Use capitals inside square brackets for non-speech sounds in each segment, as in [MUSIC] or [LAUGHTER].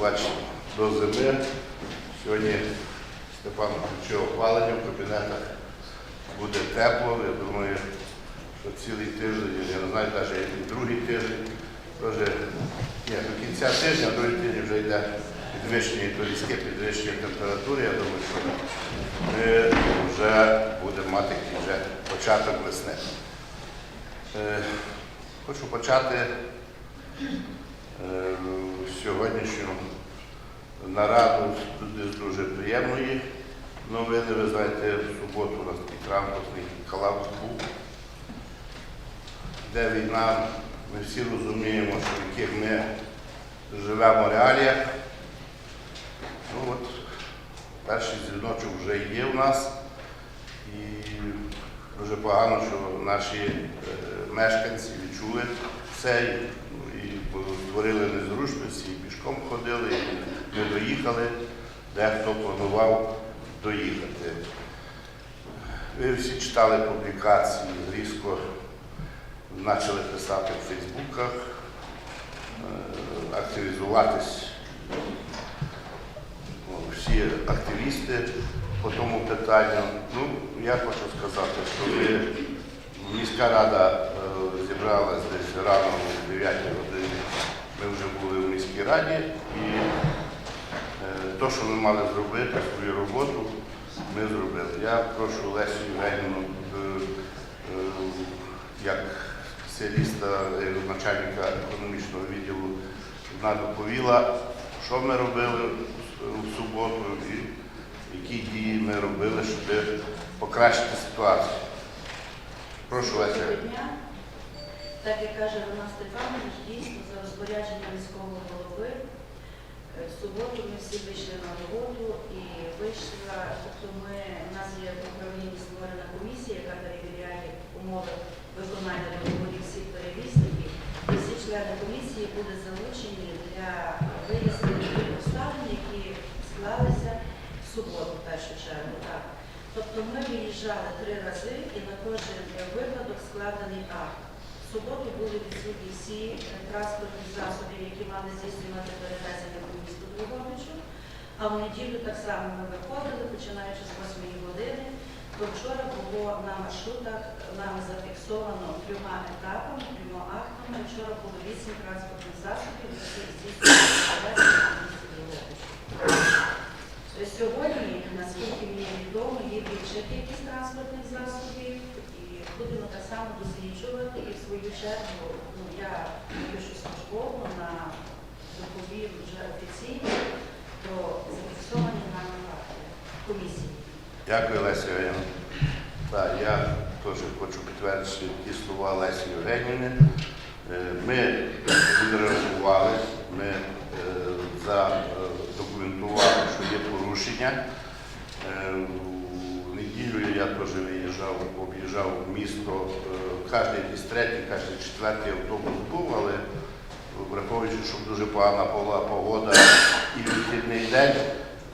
бачите, до зими. Сьогодні Степан включив опалення в кабінетах. Буде тепло, я думаю, що цілий тиждень, я не знаю, навіть який другий тиждень, теж, ні, до кінця тижня, другий тиждень вже йде підвищення, і різке підвищення температури. Я думаю, що ми вже будемо мати вже початок весни. Е, Хочу почати е, сьогоднішню нараду з- дуже приємної новини. Ви знаєте, в суботу у нас такий транспортний колапс був, де війна, ми всі розуміємо, що в яких ми живемо реаліях. Ну от, перший дзвіночок вже є у нас. І дуже погано, що наші е, мешканці відчули це ну, і створили незручності, і пішком ходили, і не доїхали, дехто планував доїхати. Ви всі читали публікації, різко почали писати в Фейсбуках, е, активізуватись ну, всі активісти по тому питанню. Ну, я хочу сказати, що ви, міська рада е, зібралась десь рано о 9 годині. Ми вже були в міській раді і е, то, що ми мали зробити, свою роботу, ми зробили. Я прошу Лесю Євгенівну, е, е, як спеціаліста, е, начальника економічного відділу, вона доповіла, що ми робили в суботу і які дії ми робили, щоб покращити ситуацію. Прошу Леся. Так як каже Роман Степанович, дійсно за розпорядженням міського голови е, в суботу ми всі вийшли на роботу і вийшла, тобто ми, у нас є в управлінні створена комісія, яка перевіряє умови виконання договорів всіх перевізників. І всі члени комісії будуть залучені для вияснення обставин, які склалися в суботу, в першу чергу. Так. Тобто ми виїжджали три рази і на кожен випадок складений акт. Суботу були відсутні всі е, транспортні засоби, які мали здійснювати перевезення по місту Дрогобичу. А в неділю так само ми виходили, починаючи з 8 години. То вчора було на маршрутах нами зафіксовано трьома етапами, трьома актами. Вчора було вісім транспортних засобів, які здійснювали. Е, Сьогодні, наскільки мені відомо, є більше кількість транспортних засобів, будемо так само досліджувати. І в свою чергу ну, я пишу службово на доповім вже офіційно про зафіксовані нами факти комісії. Дякую, Лесі. Так, я теж хочу підтвердити ті слова Лесі Євгенівни. Е, Ми відреагували, ми е, задокументували, що є порушення. Неділю я теж виїжджав, об'їжджав місто, е, кожен десь третій, кожен четвертий автобус був, але враховуючи, що дуже погана була погода і вихідний день,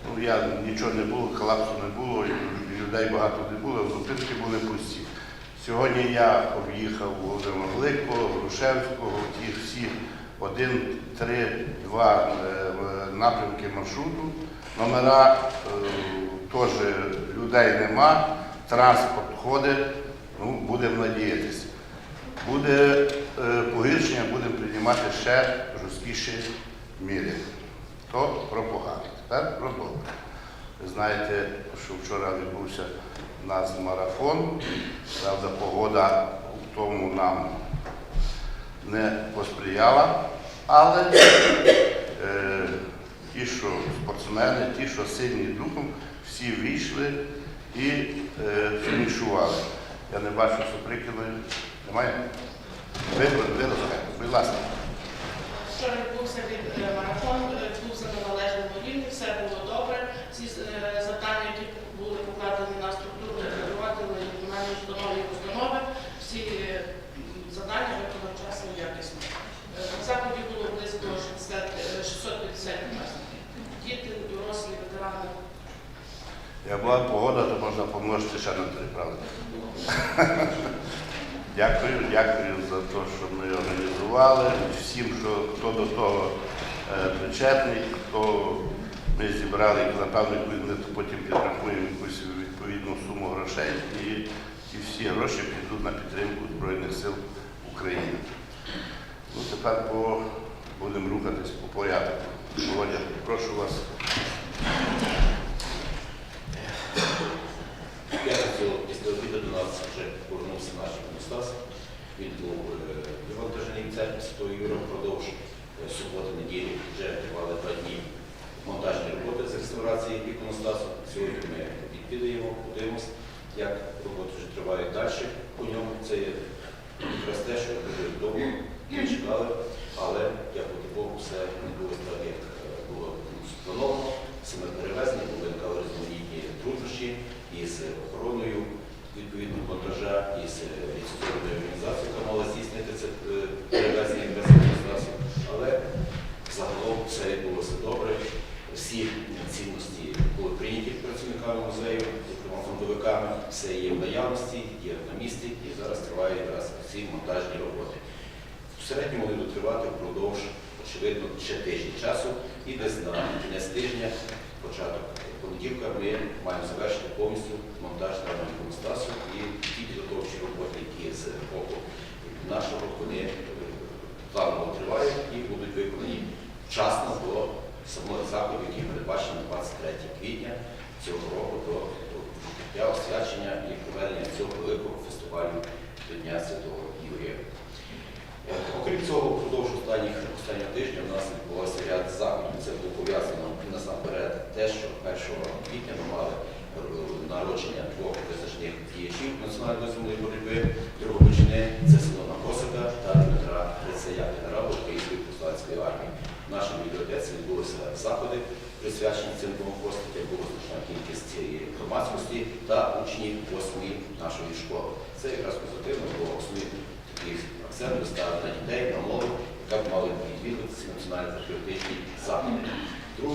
ну я нічого не було, колапсу не було, людей багато не було, зупинки були пусті. Сьогодні я об'їхав Володимира Великого, Грушевського, ті всі один, три, два е, напрямки маршруту. Номера е, теж людей нема, транспорт ходить, ну, будемо надіятися. Буде е, погіршення, будемо приймати ще жорсткіші міри. То про погане. Тепер про добре. Ви знаєте, що вчора відбувся у нас марафон. Правда, погода в тому нам не посприяла, але е, ті, що спортсмени, ті, що сильні духом, всі вийшли і е, фінішували. Я не бачу Суприкіної. Немає? Ви, ви розкажете, будь ласка. Вчора відбувся від е, марафон, е, був за належному рівні, все було добре. Всі е, завдання, які були покладені на структуру, керувати виконання установи і установи, всі е, м, завдання виконали вчасно і якісно. Е, На заході було близько 60, е, 650 учасників. Діти, дорослі, ветерани. Як була погода, то можна помножити ще на три, правда? [LAUGHS] Дякую, дякую за те, що ми організували. Всім, що хто до того е, причетний, то ми зібрали, напевно, ми потім підрахуємо якусь відповідну суму грошей і ці всі гроші підуть на підтримку Збройних сил України. Ну, тепер по, будемо рухатись по порядку. Володя, прошу вас. В п'ятницю після обіду до нас вже повернувся наш Стас. Він був е, вивантажений церкві Святого Юра впродовж е, суботи, неділі вже тривали два дні монтажні роботи з реставрації іконостасу. Сьогодні ми відвідаємо, подивимося, як роботи вже тривають далі. По ньому це є якраз те, що дуже довго ми чекали, але дякувати Богу, все відбулося так, як е, було сплановано. Саме перевезення, виникали різноманітні труднощі із охороною відповідно монтажа, із е, ліцензованою організацією, яка мала здійснити це е, перевезення якраз адміністрації. Але загалом все відбулося добре. Всі цінності були прийняті працівниками музею, зокрема фондовиками, все є в наявності, є на місці і зараз тривають якраз ці монтажні роботи. В середньому будуть тривати впродовж, очевидно, ще тиждень часу і десь на кінець тижня, початок понеділка, ми маємо завершити повністю монтаж даного іконостасу і ті підготовчі роботи, які з боку нашого вони е, планово тривають і будуть виконані вчасно до самого заходу, який передбачений на 23 квітня цього року до відкриття освячення і проведення цього великого фестивалю до Дня Святого Юрія. Окрім цього, впродовж останніх останнього тижня у нас відбувався ряд заходів. Це було пов'язано насамперед те, що 1 квітня ми мали е, народження двох визначних діячів національної земної боротьби Дрогобичини, це Силона Косика та Дмитра Грицея, генерала Української повстанської армії. В нашій бібліотеці відбулися заходи, присвячені цим двом постатям, була значна кількість цієї громадськості та учнів восьмої нашої школи. Це якраз позитивно, бо основні акценти ставили на дітей, на молодь, яка б мали відвідувати ці національно-патріотичні заходи. 2,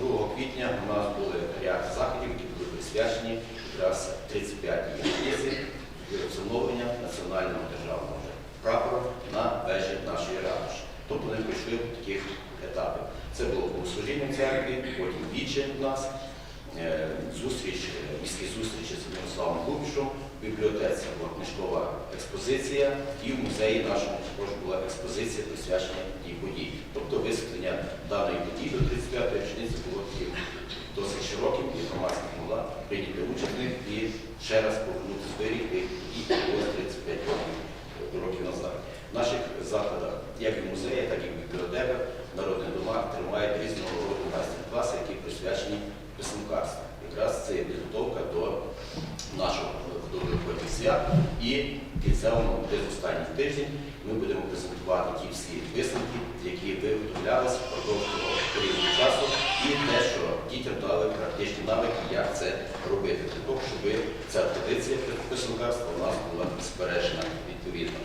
2 квітня у нас були ряд заходів, які були присвячені якраз 35-й річниці встановлення національного державного прапора на вежі нашої ратуші. Тобто вони пройшли в таких етапах. Це було богослужіння в церкві, потім віче у нас, е, зустріч, е, міські зустрічі з Мирославом Кубішем, в бібліотеці була книжкова експозиція, і в музеї нашому також була експозиція присвячена тій події. Тобто висвітлення даної події до 35-ї річниці було досить широким, і громадська могла прийняти участь в них і ще раз повернути зберіг тих подій, 35 років, років назад. В наших закладах, як і в музеї, так і в бібліотеках, в народних домах тримають різного роду майстер-класи, які присвячені писанкарству. Якраз це є підготовка до нашого до Великодніх свят і кінцевому десь останній тиждень ми будемо презентувати ті всі висновки, які виготовлялися впродовж того періоду часу, і те, що дітям дали практичні навики, як це робити, для того, щоб ця традиція писанкарства у нас була збережена відповідно.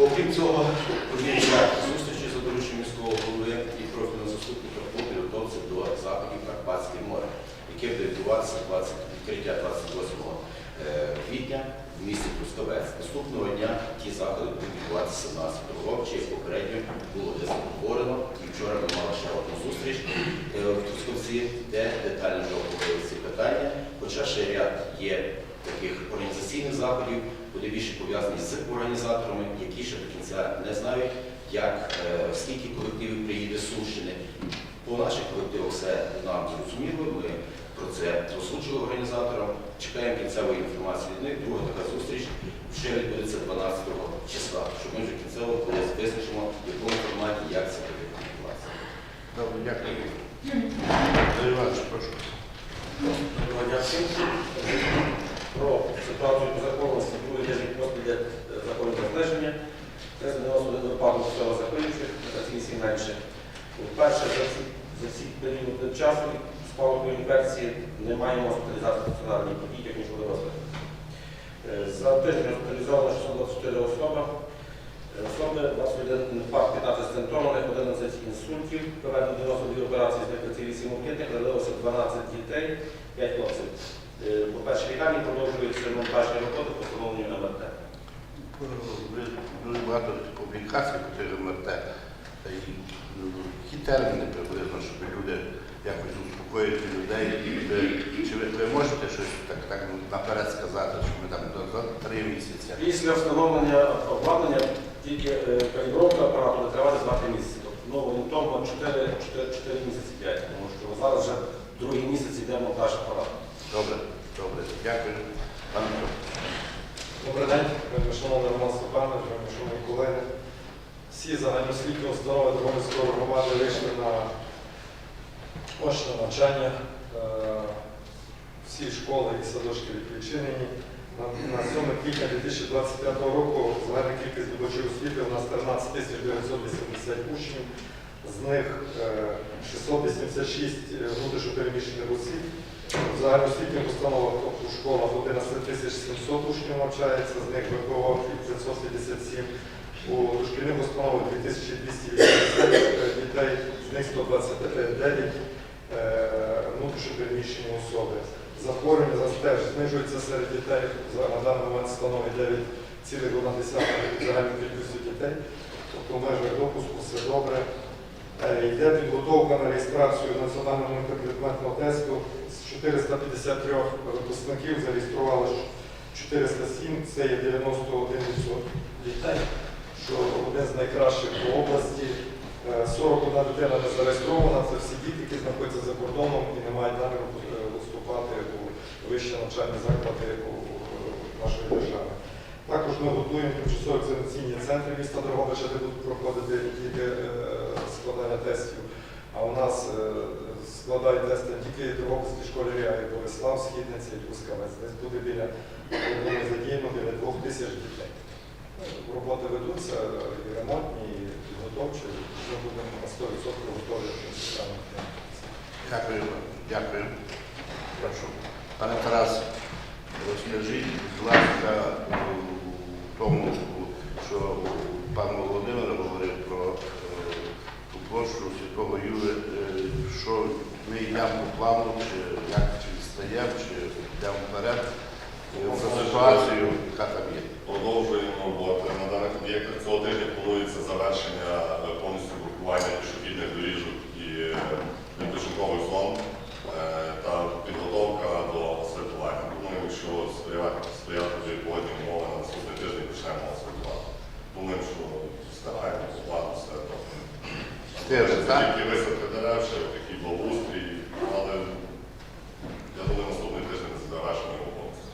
Окрім цього, провівся зустрічі за дорученням міського голови і профільного заступника по підготовці до заходів Карпатське море, яке буде відбуватися 20, відкриття 28 е, квітня в місті Трускавець. Наступного дня ті заходи будуть відбуватися на Святогорчі, як попередньо було десь обговорено. І вчора ми мали ще одну зустріч е, в Трускавці, де детально вже обговорили ці питання. Хоча ще ряд є таких організаційних заходів, буде більше пов'язані з організаторами, які ще до кінця не знають, як, е, скільки колективів приїде з Сумщини. По наших колективах все нам зрозуміло, ми про це озвучили організаторам, чекаємо кінцевої інформації від них. Друга така зустріч вже відбудеться 12 числа, щоб ми вже кінцево колись визначимо, в якому форматі, як це буде відбуватися. Добре, дякую. Іванович, прошу. Доброго дня всім. Про ситуацію по законності другий тиждень поспіль йде закону про зниження. 391 випадок всього закриючих, оцінці менше. Перше, за ці, за ці період часу спалаху інфекції немає госпіталізації стаціонарних подій, як ніж у дорослих. Е, За тиждень госпіталізовано 624 особи. Е, Особи, у нас інфаркт 15 стентованих, 11 інсультів, проведено 92 операції з них 8 об'єднаних, народилося 12 дітей, 5 хлопців. Е, По першій лікарні продовжуються монтажні роботи по встановленню МРТ. Дуже багато публікацій по МРТ. Та ну, Які терміни приблизно, щоб люди якось успокоїти людей? Чи ви, ви можете щось так, так наперед сказати, що ми там до, до три місяці? Після встановлення обладнання тільки е, калібровка апарату буде тривати 2-3 місяці. Тобто ну, орієнтовно 4, 4, 4 місяці 5, тому що зараз вже другий місяць йде монтаж апарату. Добре, добре, дякую. Пане Петро. Добрий день, шановний Роман Степанович, шановні колеги. Всі загальноосвітні установи Дрогобицької громади вийшли на очне навчання. Е, Всі школи і садочки відключені. На, на 7 квітня 2025 року загальна кількість здобувачів освіти у нас 13 980 учнів, з них е, 686 внутрішньопереміщених осіб. В загальноосвітніх установах, тобто в школах 11 700 учнів навчається, з них ВПО 557. У дошкільних установах 2280 дітей, з них 129 е, внутрішньопереміщені особи. Захворювання теж знижується серед дітей, на даний момент становить 9,1 загальної кількості дітей. Тобто в межах допуску все добре. Е, Йде підготовка на реєстрацію національного інтерпретного тесту. З 453 випускників зареєстрували 407, це є 91% дітей, що один з найкращих по області. Е, 41 дитина не зареєстрована, це всі діти, які знаходяться за кордоном і не мають наміру е, вступати у вищі навчальні заклади нашої держави. Також ми готуємо тимчасово екзаменаційні центри міста Дрогобича, де будуть проходити тільки е, складання тестів. А у нас е, складають тести не тільки Дрогобицькі школярі, а й Борислав, Східниця і Пускавець. Десь буде біля задіяно біля двох тисяч дітей. Роботи ведуться і ремонтні, підготовчі. Ми будемо на 100% готові до цього. Дякую, дякую. Прошу. Пане Тарас, розкажіть, будь ласка, тому, що пан Володимир говорив про е, ту площу Святого Юри, е, що ми йдемо по плану, чи як чи відстаємо, чи йдемо вперед за ситуацію, яка там є. Продовжуємо роботи. На даних об'єктах цього тижня планується завершення е, повністю блокування пішохідних доріжок і е, відпочинкових зон е, та підготовка до асфальтування. Думаю, що сприяти сприяти вже погодні умови на наступний тиждень почнемо асфальтувати. Думаємо, що встигаємо плану все так? Тільки висадки дерев, ще такий благоустрій, але я думаю, наступний тиждень завершимо його повністю.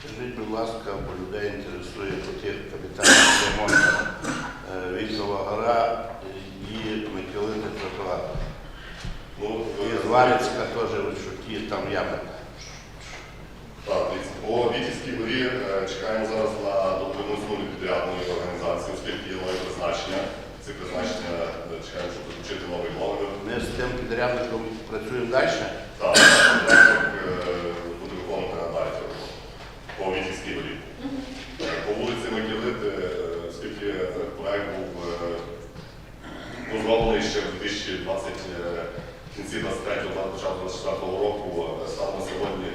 Скажіть, будь ласка, бо людей інтересує по тих капітальних ремонтах е, гора і Миколини тротуар. Ну, І Зварицька теж, що ті там ями. Так, дивіться, по Вітівській горі е, чекаємо зараз на доповідну зміну підрядної організації, оскільки є нові призначення. Ці призначення е, чекаємо, щоб заключити новий договір. Ми з тим підрядником працюємо далі. Так, підрядник е, буде виконувати надалі цю роботу по Вітівській горі. Е, По вулиці Микілити, е, оскільки е, проект був е, розроблений ще в 2020 е, в кінці 23-го, початку 24-го року, е, станом на сьогодні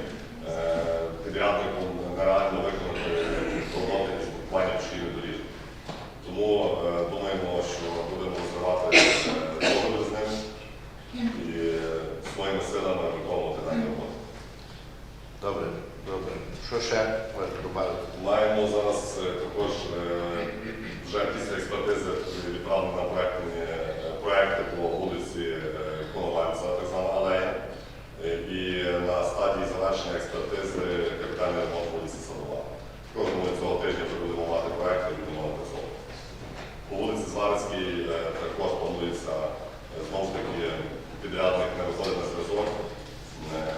е, підрядником нереально виконати роботи із блокування пішохідних доріг. Тому е, думаємо, що будемо розривати е, договір з ним і е, своїми силами виконувати дані роботи. Добре, добре. Що ще можете додати? Маємо зараз е, також е, вже після експертизи відправлені на проектні е, проекти по вулиці Коновальця, так звана алея. І на стадії завершення експертизи капітальний ремонт вулиці Садова. Кожного цього тижня вже будемо мати проекти і будемо напрацьовувати. По вулиці Зварицькій е, також планується знову ж таки підрядник не виходить на зв'язок. Е,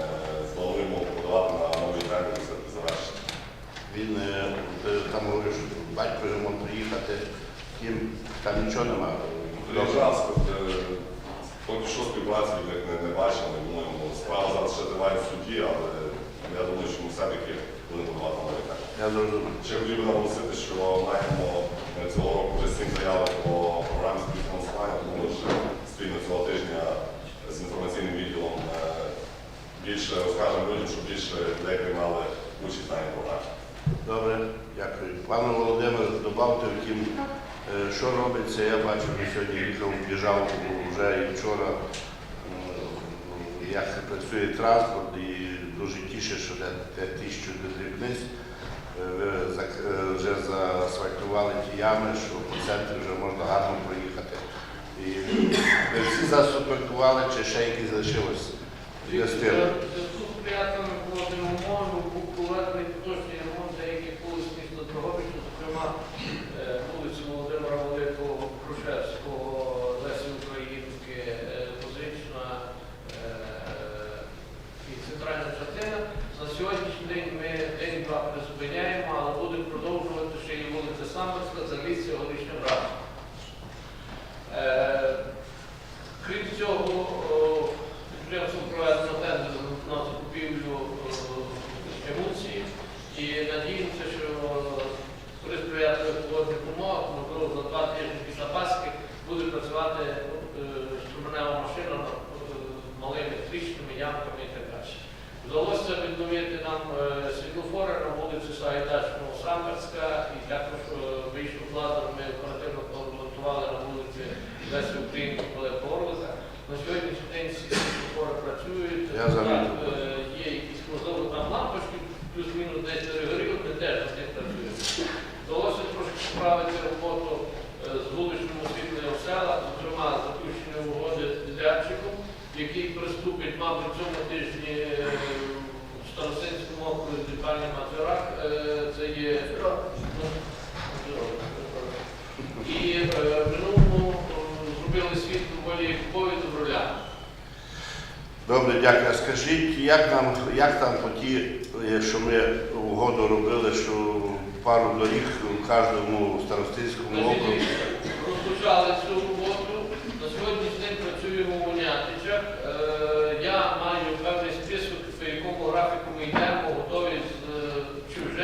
Плануємо подавати на новий тендер після завершення. Він е, ти там говорив, що батько йому приїхати, їм там нічого немає. Е, поки що співпраці не, не бачили. Думаємо, справа зараз ще триває в суді, але я думаю, що ми все-таки будемо подавати новий тендер. Я зрозумів. Ще хотів би наголосити, що маємо е, цього року вже сім заявок по програмі співфінансування, тому ми вже спільно цього тижня з інформаційним відділом е, більше розкажемо людям, щоб більше людей приймали участь даній програмі. Добре, дякую. Пане Володимире, додавте, втім, Що робиться, я бачу, що сьогодні їхав, біжав вже і вчора, як працює транспорт, і дуже тіше, що де тисячу дрібниць. Е, е, вже заасфальтували ті ями, що по центрі вже можна гарно проїхати. І ви всі заасфальтували, чи ще якісь залишилось? Стив. Зв'язку з приятелами був проведений поточний ремонт деяких вулиць міста Дрогобича, зокрема е, вулиці Володимира Великого, Крушевського, Лесі Українки, е, Музична е, і центральна частина. На сьогоднішній день ми день-два призупиняємо, але будемо продовжувати ще і вулиця Самарська, Залісся, Горішня Брата. Е, Крім цього, о, підприємством проведено тендер на закупівлю емоцій і надіємося, що при сприятливих погодних умовах, можливо, за два тижні після Пасхи буде працювати е, струменева машина е, з малими тріщинами, ямками і так далі. Вдалося відновити нам е, світлофори на вулиці Сагайдачного Самберська і також е, вийшов ми оперативно поремонтували на вулиці Лесі Українки Пилипа Орлика. На сьогоднішній день всі світлофори працюють. Я замітив. Е, Є якісь можливо там лампочки, плюс-мінус десь перегоріли, ми теж над тим працюємо. Вдалося трошки справити роботу е, з вуличним освітленням села, зокрема заключення угоди з підрядчиком, який приступить, мабуть, цьому тижні е, в Старосинському окрузі Діпальний Мацурак. Е, Це є Добре, дякую. Скажіть, як нам, як там по ті, е, що ми угоду робили, що пару доріг у кожному старостинському округу? Розпочали цю роботу. На сьогоднішній день працюємо у Нятичах. Е, Я маю певний список, по якому графіку ми йдемо, готові з е, чи в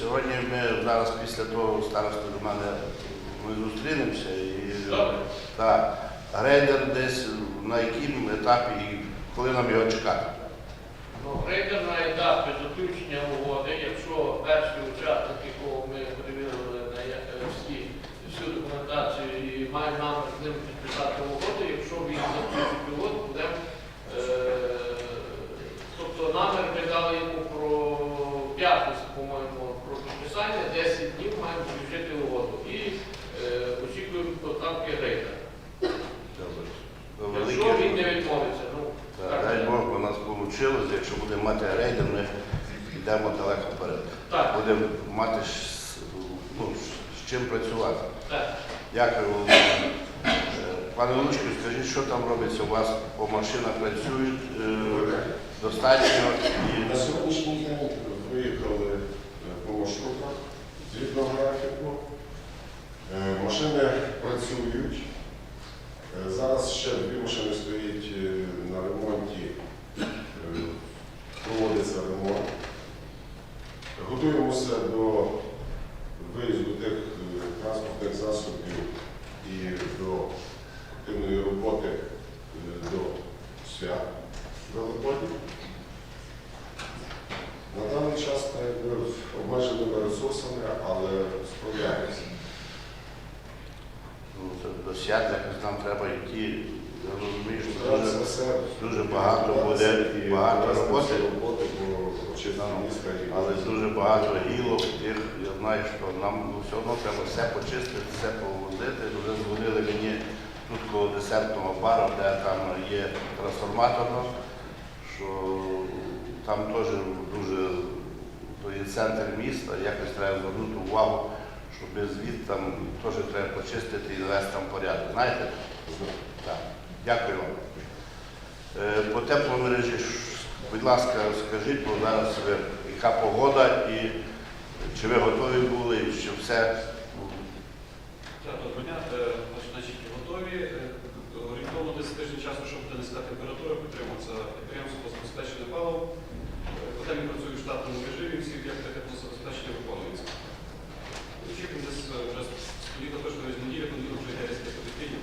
Сьогодні, ми зараз після того староста до мене ми зустрінемося і так, якому етапі і коли нам його чекати? Ну, Рейдер на етапі заключення угоди, якщо перший учасник, якого ми перевірили на е, всі, всю документацію і має намір з ним підписати угоду, якщо він заключить угоду, будемо. Е, тобто намір ми дали йому про п'ятницю, по-моєму, про підписання, 10 днів маємо заключити угоду. І е, очікуємо поставки рейдера. Добре. Якщо він не відмовиться, ну Так, так. Дай Бог, у нас вийшло, якщо будемо мати рейдер, ми йдемо далеко вперед. Так, Будемо мати з- ну, з чим працювати. так. Дякую, Е, Пане Лучко, скажіть, що там робиться у вас по машинах працюють е, достатньо і На сьогоднішній день виїхали е, по маршрутах згідно графіку. Е, Машини працюють. Е, Зараз ще дві машини стоять е, на ремонті, Е, проводиться ремонт. Готуємося до виїзду тих е, транспортних засобів і до активної роботи е, до свят Великодня. На даний час так якби, обмеженими ресурсами, але справляємося. ну, це до свят якось нам треба йти. Я розумію, що Це дуже, все дуже багато буде, і багато вести роботи. всю роботи по очистці міста. і- але дуже багато гілок тих, я що нам ну, все одно треба все почистити, все повозити. Вже дзвонили мені тут коло десертного бару, де там є трансформаторно, що там теж дуже то є центр міста, якось треба звернути увагу, щоб звід там теж треба почистити і навести там порядок. Знаєте? Так. Дякую вам. Е, По тепломережі, будь ласка, скажіть, бо зараз яка погода і чи ви готові були, що все Так, доброго дня. Е, значить, Значить, готові. Е, Орієнтовно 10 тижнів часу, щоб низька температура, підтримується підприємство по забезпеченню палив. Е, По в штатному режимі, всі об'єкти теплозабезпечення виконуються. Очікуємо десь точно десь неділя, понеділок вже йде різке потепління.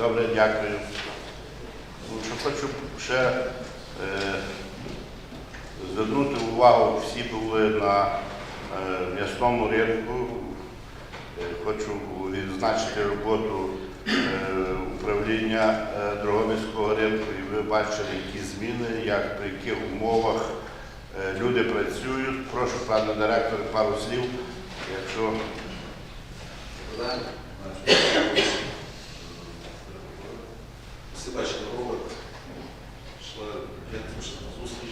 добре, дякую. Хочу ще звернути увагу, всі були на е, м'ясному ринку. Е, Хочу відзначити роботу е, управління Дрогобицького ринку, і ви бачили, які зміни, як при яких умовах люди працюють. Прошу, пане директор, пару слів, якщо Всі бачили ролик, йшла генетична зустріч,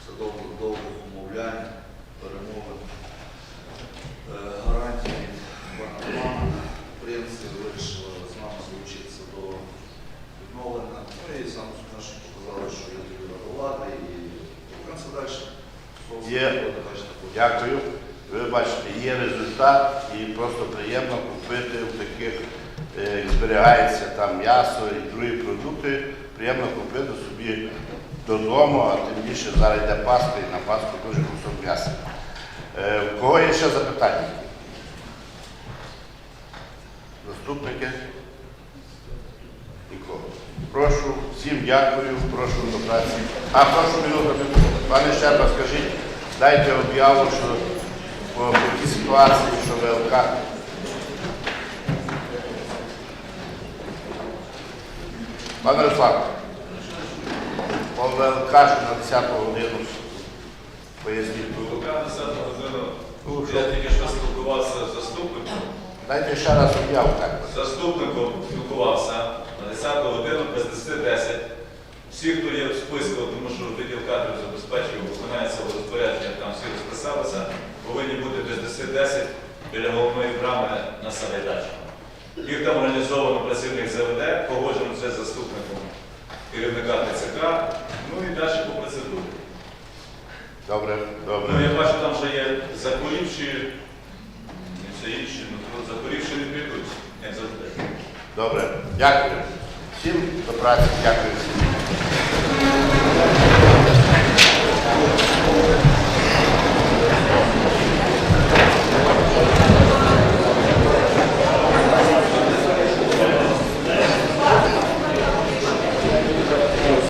все довго довгих умовлянь, перемови, е, гарантії від пана Романа. Підприємці вирішили з нами залучитися до відновлення. Ну і сам наші показали, що є довіра до влади і рухаємося далі. Є. Дякую. Ви бачите, є результат і просто приємно купити в таких, е, як зберігається там м'ясо і другі продукти. Приємно купити собі додому, а тим більше зараз йде Пасха і на Пасху дуже кусок м'яса. Е, В кого є ще запитання? Заступники? Нікого. Прошу, всім дякую, прошу до праці. А, прошу минуту. Пане Щерба, скажіть, дайте об'яву, що по тій ситуації, що ВЛК. Пане Руслан, по ВЛК на 10 годину поясніть. Ну, що? Я тільки що спілкувався з заступником. Дайте ще раз об'яву так. З заступником спілкувався на 10 годину без 10-10. Всі, хто є в списку, тому що відділ кадрів забезпечує, виконується розпорядження, там всі розписалися, повинні бути без 10-10 біля головної брами на Савайдачі. Їх там організовано працівник ЗВД, погоджено це з заступником керівника ТЦК, ну і далі по процедурі. Добре, добре. Ну, я бачу, там вже є захворівші, і все інше, ну то захворівші не прийдуть, як завжди. Добре, дякую. Всім до праці, дякую всім.